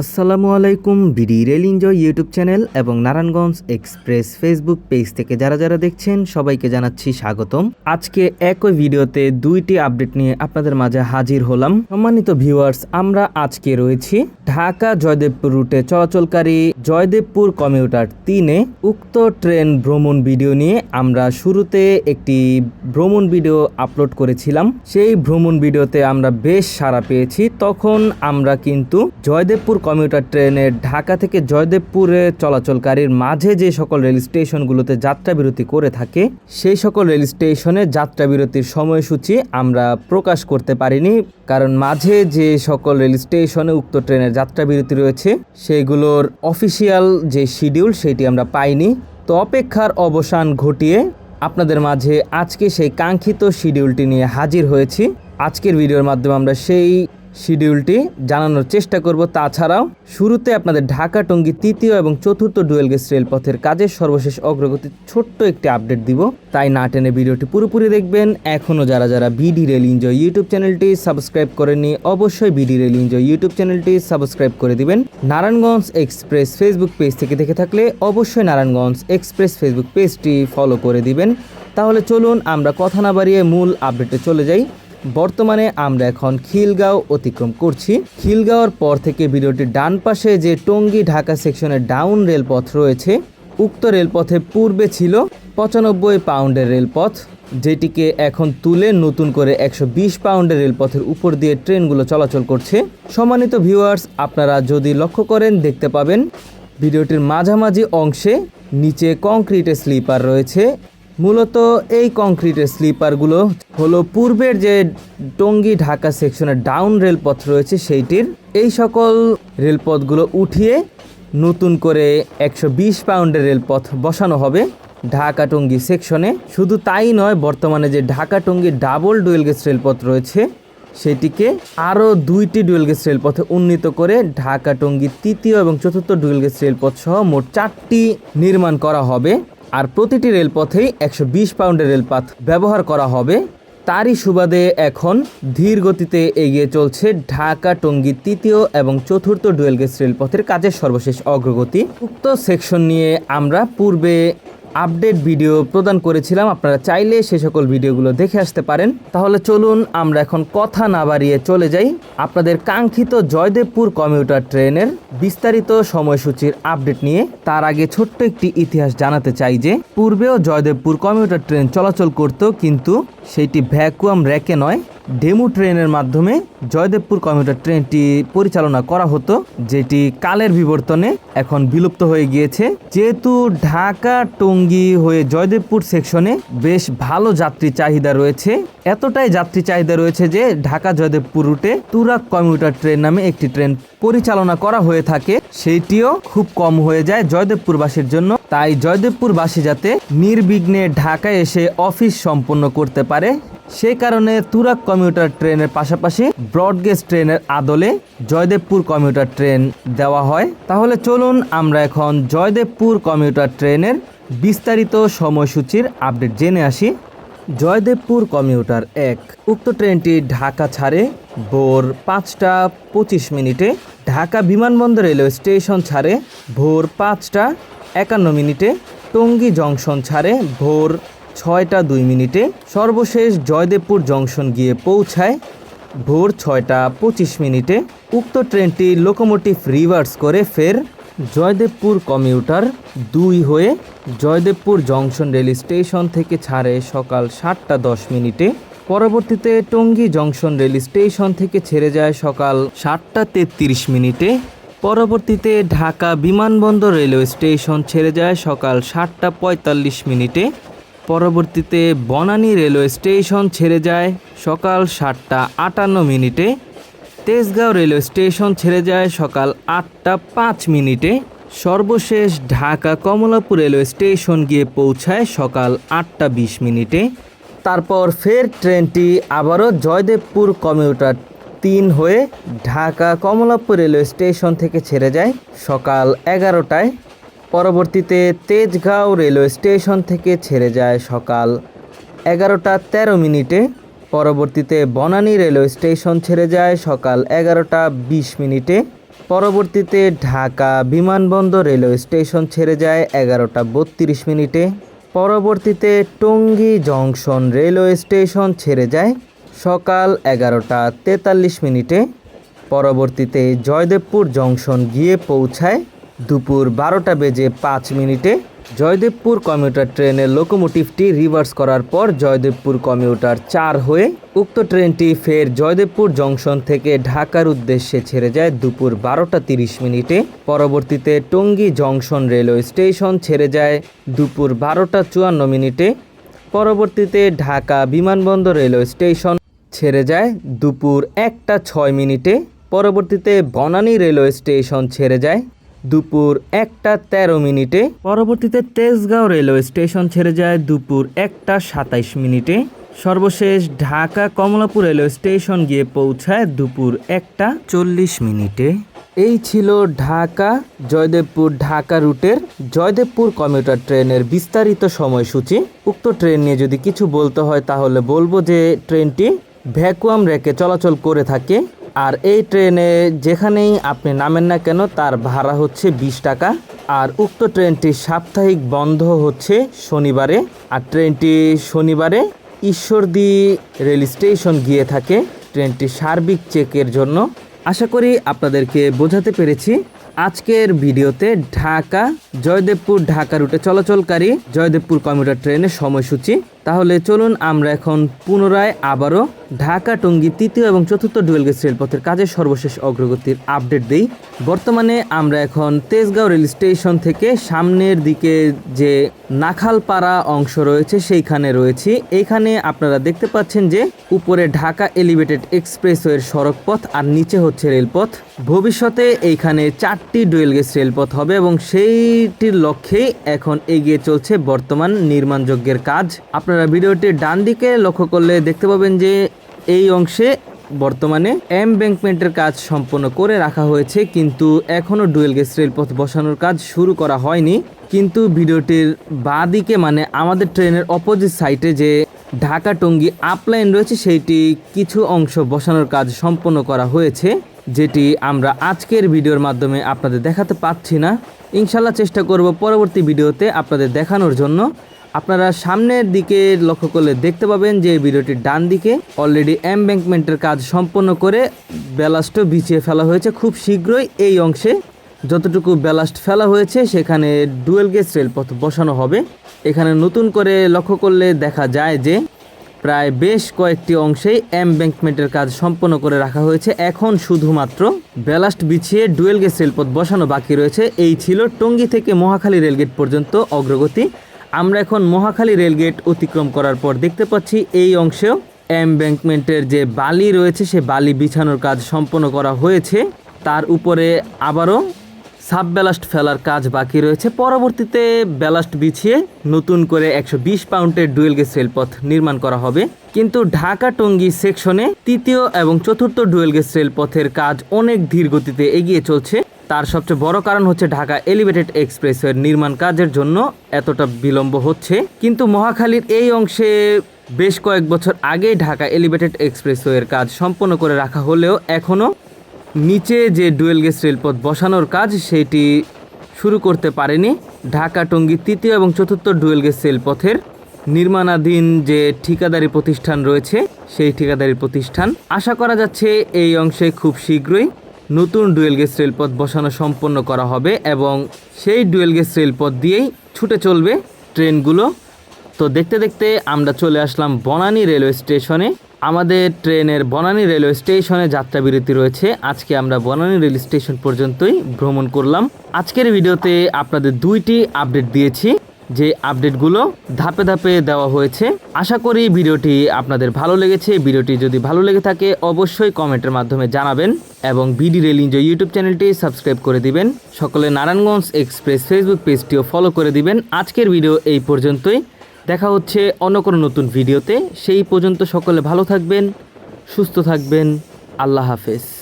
আসসালামু আলাইকুম BD rail enjoy YouTube channel এবং নারায়ণগঞ্জ এক্সপ্রেস ফেসবুক পেজ থেকে যারা যারা দেখছেন, সবাইকে জানাচ্ছি স্বাগতম। আজকে একই ভিডিওতে দুইটি আপডেট নিয়ে আপনাদের মাঝে হাজির হলাম। সম্মানিত ভিউয়ার্স, আমরা আজকে রয়েছি ঢাকা জয়দেবপুর রুটে চলাচলকারী জয়দেবপুর কমিউটার তিনে উক্ত ট্রেন ভ্রমণ ভিডিও নিয়ে আমরা শুরুতে একটি ভ্রমণ ভিডিও আপলোড করেছিলাম। সেই ভ্রমণ ভিডিওতে আমরা বেশ সাড়া পেয়েছি। তখন আমরা কিন্তু জয়দেবপুর কমিউটার ট্রেনের ঢাকা থেকে জয়দেবপুরে চলাচলকারীর মাঝে যে সকল রেল স্টেশনগুলোতে যাত্রা বিরতি করে থাকে, সেই সকল রেল স্টেশনে যাত্রা বিরতির সময়সূচি আমরা প্রকাশ করতে পারিনি। কারণ মাঝে যে সকল রেল স্টেশনে উক্ত ট্রেনের যাত্রা বিরতি রয়েছে সেগুলোর অফিসিয়াল যে শিডিউল সেটি আমরা পাইনি। তো অপেক্ষার অবসান ঘটিয়ে আপনাদের মাঝে আজকে সেই কাঙ্ক্ষিত শিডিউলটি নিয়ে হাজির হয়েছি। আজকের ভিডিওর মাধ্যমে আমরা সেই শিডিউলটি জানানোর চেষ্টা করব। তাছাড়াও শুরুতে আপনাদের ঢাকা টঙ্গী তৃতীয় এবং চতুর্থ ডুয়েল গেজ রেলপথের কাজের সর্বশেষ অগ্রগতি ছোট্ট একটি আপডেট দিব। তাই না টেনে ভিডিওটি পুরোপুরি দেখবেন। এখনও যারা যারা বিডি রেল এনজয় ইউটিউব চ্যানেলটি সাবস্ক্রাইব করেননি, অবশ্যই বিডি রেল এনজয় ইউটিউব চ্যানেলটি সাবস্ক্রাইব করে দিবেন। নারায়ণগঞ্জ এক্সপ্রেস ফেসবুক পেজ থেকে দেখে থাকলে অবশ্যই নারায়ণগঞ্জ এক্সপ্রেস ফেসবুক পেজটি ফলো করে দিবেন। তাহলে চলুন আমরা কথা না বাড়িয়ে মূল আপডেটে চলে যাই। বর্তমানে আমরা এখন খিলগাঁও অতিক্রম করছি। খিলগাঁওর পর থেকে ভিডিওটির ডান পাশে যে টঙ্গী ঢাকা সেকশনের ডাউন রেলপথ রয়েছে, উক্ত রেলপথে পূর্বে ছিল পঁচানব্বই পাউন্ডের রেলপথ, যেটিকে এখন তুলে নতুন করে একশো বিশ পাউন্ডের রেলপথের উপর দিয়ে ট্রেনগুলো চলাচল করছে। সম্মানিত ভিউয়ার্স, আপনারা যদি লক্ষ্য করেন, দেখতে পাবেন, ভিডিওটির মাঝামাঝি অংশে নিচে কংক্রিটের স্লিপার রয়েছে। মূলত এই কংক্রিটের স্লিপারগুলো হলো পূর্বের যে টঙ্গী ঢাকা সেকশনের ডাউন রেলপথ রয়েছে সেইটির। এই সকল রেলপথগুলো উঠিয়ে নতুন করে একশো বিশ পাউন্ডের রেলপথ বসানো হবে ঢাকা টঙ্গী সেকশনে। শুধু তাই নয়, বর্তমানে যে ঢাকা টঙ্গী ডাবল ডুয়েল রেলপথ রয়েছে, সেটিকে আরও দুইটি ডুয়েল রেলপথে উন্নীত করে ঢাকা টঙ্গী তৃতীয় এবং চতুর্থ ডুয়েল গেজ রেলপথ সহ মোট চারটি নির্মাণ করা হবে। আর প্রতিটি রেলপথেই একশো বিশ পাউন্ডের রেলপথ ব্যবহার করা হবে। তারই সুবাদে এখন ধীর গতিতে এগিয়ে চলছে ঢাকা টঙ্গী তৃতীয় এবং চতুর্থ ডুয়েল গেজ রেলপথের কাজের সর্বশেষ অগ্রগতি। উক্ত সেকশন নিয়ে আমরা পূর্বে আপডেট ভিডিও প্রদান করেছিলাম। আপনারা চাইলে সে সকল ভিডিওগুলো দেখে আসতে পারেন। তাহলে চলুন আমরা এখন কথা না বাড়িয়ে চলে যাই। আপনাদের কাঙ্ক্ষিত জয়দেবপুর কমিউটার ট্রেনের বিস্তারিত সময়সূচির আপডেট নিয়ে। তার আগে ছোট্ট একটি ইতিহাস জানাতে চাই যে, পূর্বেও জয়দেবপুর কমিউটার ট্রেন চলাচল করত, কিন্তু সেটি ভ্যাকুয়াম র্যাকে নয়। ডেমু ট্রেনের মাধ্যমে জয়দেবপুর কমিউটার ট্রেনটি পরিচালনা করা হতো, যেটি কালের বিবর্তনে এখন বিলুপ্ত হয়ে গিয়েছে। যেহেতু ঢাকা টঙ্গী হয়ে জয়দেবপুর সেকশনে বেশ ভালো যাত্রী চাহিদা রয়েছে এতটাই যাত্রী চাহিদা রয়েছে যে ঢাকা জয়দেবপুর রুটে তুরাক কমিউটার ট্রেন নামে একটি ট্রেন পরিচালনা করা হয়ে থাকে। সেইটিও খুব কম হয়ে যায় জয়দেবপুরবাসীর জন্য। তাই জয়দেবপুরবাসী যাতে নির্বিঘ্নে ঢাকায় এসে অফিস সম্পন্ন করতে পারে সেই কারণে তুরাক কমিউটার ট্রেনের পাশাপাশি ব্রডগেজ ট্রেনের আদলে জয়দেবপুর কমিউটার ট্রেন দেওয়া হয়। তাহলে চলুন আমরা এখন জয়দেবপুর কমিউটার ট্রেনের বিস্তারিত সময়সূচির আপডেট জেনে আসি। জয়দেবপুর কমিউটার এক। উক্ত ট্রেনটি ঢাকা ছাড়ে ভোর পাঁচটা পঁচিশ মিনিটে। ঢাকা বিমানবন্দর রেলওয়ে স্টেশন ছাড়ে ভোর পাঁচটা একান্ন মিনিটে। টঙ্গী জংশন ছাড়ে ভোর ছয়টা দুই মিনিটে। সর্বশেষ জয়দেবপুর জংশন গিয়ে পৌঁছায় ভোর ছয়টা পঁচিশ মিনিটে। উক্ত ট্রেনটি লোকোমোটিভ রিভার্স করে ফের জয়দেবপুর কমিউটার দুই হয়ে জয়দেবপুর জংশন রেল স্টেশন থেকে ছাড়ে সকাল সাতটা দশ মিনিটে। পরবর্তীতে টঙ্গী জংশন রেল স্টেশন থেকে ছেড়ে যায় সকাল সাতটা তেত্রিশ মিনিটে। পরবর্তীতে ঢাকা বিমানবন্দর রেলওয়ে স্টেশন ছেড়ে যায় সকাল সাতটা পঁয়তাল্লিশ মিনিটে। পরবর্তীতে বনানী রেলওয়ে স্টেশন ছেড়ে যায় সকাল সাতটা আটান্ন মিনিটে। তেজগাঁও রেলওয়ে স্টেশন ছেড়ে যায় সকাল আটটা পাঁচ মিনিটে। সর্বশেষ ঢাকা কমলাপুর রেলওয়ে স্টেশন গিয়ে পৌঁছায় সকাল আটটা বিশ মিনিটে। তারপর ফের ট্রেনটি আবারও জয়দেবপুর কমিউটার তিন হয়ে ঢাকা কমলাপুর রেলওয়ে স্টেশন থেকে ছেড়ে যায় সকাল এগারোটায়। পরবর্তীতে তেজগাঁও রেলওয়ে স্টেশন থেকে ছেড়ে যায় সকাল এগারোটা তেরো মিনিটে। পরবর্তীতে বনানী রেলওয়ে স্টেশন ছেড়ে যায় সকাল এগারোটা বিশ মিনিটে। পরবর্তীতে ঢাকা বিমানবন্দর রেলওয়ে স্টেশন ছেড়ে যায় এগারোটা বত্রিশ মিনিটে। পরবর্তীতে টঙ্গী জংশন রেলওয়ে স্টেশন ছেড়ে যায় সকাল এগারোটা তেতাল্লিশ মিনিটে। পরবর্তীতে জয়দেবপুর জংশন গিয়ে পৌঁছায় দুপুর বারোটা বেজে পাঁচ মিনিটে। জয়দেবপুর কমিউটার ট্রেনের লোকোমোটিভটি রিভার্স করার পর জয়দেবপুর কমিউটার চার হয়ে উক্ত ট্রেনটি ফের জয়দেবপুর জংশন থেকে ঢাকার উদ্দেশ্যে ছেড়ে যায় দুপুর বারোটা তিরিশ মিনিটে। পরবর্তীতে টঙ্গী জংশন রেলওয়ে স্টেশন ছেড়ে যায় দুপুর বারোটা চুয়ান্ন মিনিটে। পরবর্তীতে ঢাকা বিমানবন্দর রেলওয়ে স্টেশন ছেড়ে যায় দুপুর একটা ছয় মিনিটে। পরবর্তীতে বনানী রেলওয়ে স্টেশন ছেড়ে যায় দুপুর একটা তেরো মিনিটে। পরবর্তীতে তেজগাঁও রেলওয়ে স্টেশন ছেড়ে যায় দুপুর একটা সাতাইশ মিনিটে। সর্বশেষ ঢাকা কমলাপুর রেলওয়ে স্টেশন গিয়ে পৌঁছায় দুপুর একটা চল্লিশ মিনিটে। এই ছিল ঢাকা, জয়দেবপুর ঢাকা রুটের জয়দেবপুর কমিউটার ট্রেনের বিস্তারিত সময়সূচি। উক্ত ট্রেন নিয়ে যদি কিছু বলতে হয় তাহলে বলব যে ট্রেনটি ভ্যাকুয়াম রেখে চলাচল করে থাকে। আর এই ট্রেনে যেখানেই আপনি নামেন না কেন, তার ভাড়া হচ্ছে বিশ টাকা। আর উক্ত ট্রেনটি সাপ্তাহিক বন্ধ হচ্ছে শনিবারে। আর ট্রেনটি শনিবারে ঈশ্বরদী রেল স্টেশন গিয়ে থাকে ট্রেনটি সার্বিক চেকের জন্য। আশা করি আপনাদেরকে বোঝাতে পেরেছি। আজকের ভিডিওতে ঢাকা জয়দেবপুর ঢাকা রুটে চলাচলকারী জয়দেবপুর কমিউটার ট্রেনের সময়সূচি। তাহলে চলুন আমরা এখন পুনরায় আবারও ঢাকা টঙ্গী তৃতীয় এবং চতুর্থ ডুয়েল গেজ রেলপথের কাজের সর্বশেষ অগ্রগতির আপডেট দিই। বর্তমানে আমরা এখন তেজগাঁও রেল স্টেশন থেকে সামনের দিকে যে নাখালপাড়া অংশ রয়েছে, সেইখানে রয়েছি। এইখানে আপনারা দেখতে পাচ্ছেন যে উপরে ঢাকা এলিভেটেড এক্সপ্রেসওয়ের সড়কপথ আর নিচে হচ্ছে রেলপথ। ভবিষ্যতে এইখানে চারটি ডুয়েল গেজ রেলপথ হবে এবং সেইটির লক্ষ্যেই এখন এগিয়ে চলছে বর্তমান নির্মাণযোগ্যের কাজ। আপনারা ভিডিওটির ডান দিকে লক্ষ্য করলে দেখতে পাবেন যে এই অংশে বর্তমানে এমব্যাঙ্কমেন্টের কাজ সম্পন্ন করে রাখা হয়েছে, কিন্তু এখনও ডুয়েল গেজ রেলপথ বসানোর কাজ শুরু করা হয়নি। কিন্তু ভিডিওটির বাঁ দিকে মানে আমাদের ট্রেনের অপোজিট সাইডে যে ঢাকা টঙ্গী আপলাইন রয়েছে, সেইটি কিছু অংশ বসানোর কাজ সম্পন্ন করা হয়েছে। যেটি আমরা আজকের ভিডিওর মাধ্যমে আপনাদের দেখাতে পাচ্ছি না। ইনশাল্লাহ চেষ্টা করব পরবর্তী ভিডিওতে আপনাদের দেখানোর জন্য। আপনারা সামনের দিকে লক্ষ্য করলে দেখতে পাবেন যে ভিডিওটির ডান দিকে অলরেডি এমব্যাঙ্কমেন্টের কাজ সম্পন্ন করে ব্যালাস্টও বিছিয়ে ফেলা হয়েছে। খুব শীঘ্রই এই অংশে যতটুকু ব্যালাস্ট ফেলা হয়েছে সেখানে ডুয়েল গেজ রেলপথ বসানো হবে। এখানে নতুন করে লক্ষ্য করলে দেখা যায় যে প্রায় বেশ কয়েকটি অংশেই এমব্যাঙ্কমেন্টের কাজ সম্পন্ন করে রাখা হয়েছে। এখন শুধুমাত্র ব্যালাস্ট বিছিয়ে ডুয়েল গেজ রেলপথ বসানো বাকি রয়েছে। এই ছিল টঙ্গী থেকে মহাখালী রেলগেট পর্যন্ত অগ্রগতি। আমরা এখন মহাখালী রেলগেট অতিক্রম করার পর দেখতে পাচ্ছি এই অংশেও এমব্যাঙ্কমেন্টের যে বালি রয়েছে, সে বালি বিছানোর কাজ সম্পন্ন করা হয়েছে। তার উপরে আবারও সাব ব্যালাস্ট ফেলার কাজ বাকি রয়েছে। পরবর্তীতে ব্যালাস্ট বিছিয়ে নতুন করে একশো বিশ পাউন্ডের ডুয়েল গেজ রেলপথ নির্মাণ করা হবে। কিন্তু ঢাকা টঙ্গী সেকশনে তৃতীয় এবং চতুর্থ ডুয়েল গেজ রেলপথের কাজ অনেক ধীর গতিতে এগিয়ে চলছে। তার সবচেয়ে বড় কারণ হচ্ছে ঢাকা এলিভেটেড এক্সপ্রেসওয়ের নির্মাণ কাজের জন্য এতটা বিলম্ব হচ্ছে। কিন্তু মহাখালীর এই অংশে বেশ কয়েক বছর আগেই ঢাকা এলিভেটেড এক্সপ্রেসওয়ের কাজ সম্পন্ন করে রাখা হলেও এখনও নিচে যে ডুয়েল গেজ রেলপথ বসানোর কাজ, সেটি শুরু করতে পারেনি ঢাকা টঙ্গী তৃতীয় এবং চতুর্থ ডুয়েল গেজ রেলপথের নির্মাণাধীন যে ঠিকাদারি প্রতিষ্ঠান রয়েছে, সেই ঠিকাদারি প্রতিষ্ঠান। আশা করা যাচ্ছে এই অংশে খুব শীঘ্রই নতুন ডুয়েল গেজ রেলপথ বসানো সম্পন্ন করা হবে এবং সেই ডুয়েল গেজ রেলপথ দিয়েই ছুটে চলবে ট্রেনগুলো। তো দেখতে দেখতে আমরা চলে আসলাম বনানী রেলওয়ে স্টেশনে। আমাদের ট্রেনের বনানী রেলওয়ে স্টেশনে যাত্রা বিরতি রয়েছে। আজকে আমরা বনানী রেল স্টেশন পর্যন্তই ভ্রমণ করলাম। আজকের ভিডিওতে আপনাদের দুইটি আপডেট দিয়েছি। যে আপডেটগুলো ধাপে ধাপে দেওয়া হয়েছে। আশা করি ভিডিওটি আপনাদের ভালো লেগেছে। ভিডিওটি যদি ভালো লেগে থাকে, অবশ্যই কমেন্টের মাধ্যমে জানাবেন এবং বিডি রেল এনজয় ইউটিউব চ্যানেলটি সাবস্ক্রাইব করে দিবেন। সকলে নারায়ণগঞ্জ এক্সপ্রেস ফেসবুক পেজটিও ফলো করে দিবেন। আজকের ভিডিও এই পর্যন্তই। দেখা হচ্ছে অন্য কোনো নতুন ভিডিওতে। সেই পর্যন্ত সকলে ভালো থাকবেন, সুস্থ থাকবেন। আল্লাহ হাফেজ।